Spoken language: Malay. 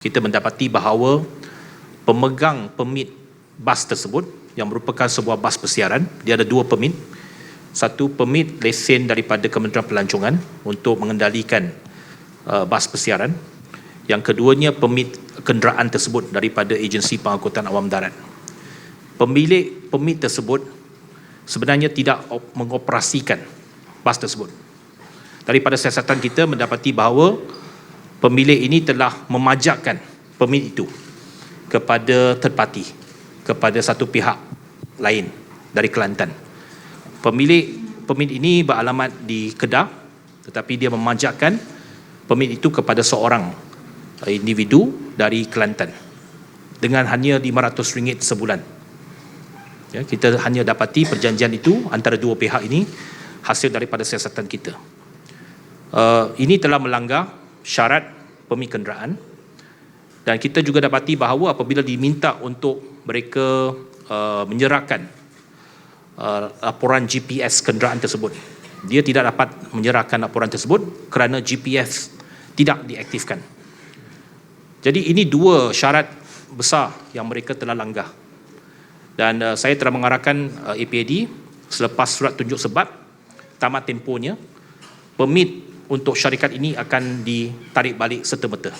kita mendapati bahawa pemegang permit bas tersebut yang merupakan sebuah bas persiaran, dia ada dua permit. Satu permit lesen daripada Kementerian Pelancongan untuk mengendalikan uh, bas persiaran. Yang keduanya permit kenderaan tersebut daripada Agensi Pengangkutan Awam Darat. Pemilik permit tersebut sebenarnya tidak op- mengoperasikan bas tersebut. Daripada siasatan kita mendapati bahawa pemilik ini telah memajakkan permit itu kepada third party, kepada satu pihak lain dari Kelantan. Pemilik permit ini beralamat di Kedah tetapi dia memajakkan permit itu kepada seorang eh, individu dari Kelantan dengan hanya RM500 sebulan. Ya, kita hanya dapati perjanjian itu antara dua pihak ini hasil daripada siasatan kita. Uh, ini telah melanggar syarat permit kenderaan dan kita juga dapati bahawa apabila diminta untuk mereka uh, menyerahkan uh, laporan GPS kenderaan tersebut dia tidak dapat menyerahkan laporan tersebut kerana GPS tidak diaktifkan. Jadi ini dua syarat besar yang mereka telah langgar dan uh, saya telah mengarahkan uh, APAD selepas surat tunjuk sebab tamat tempohnya permit untuk syarikat ini akan ditarik balik serta-merta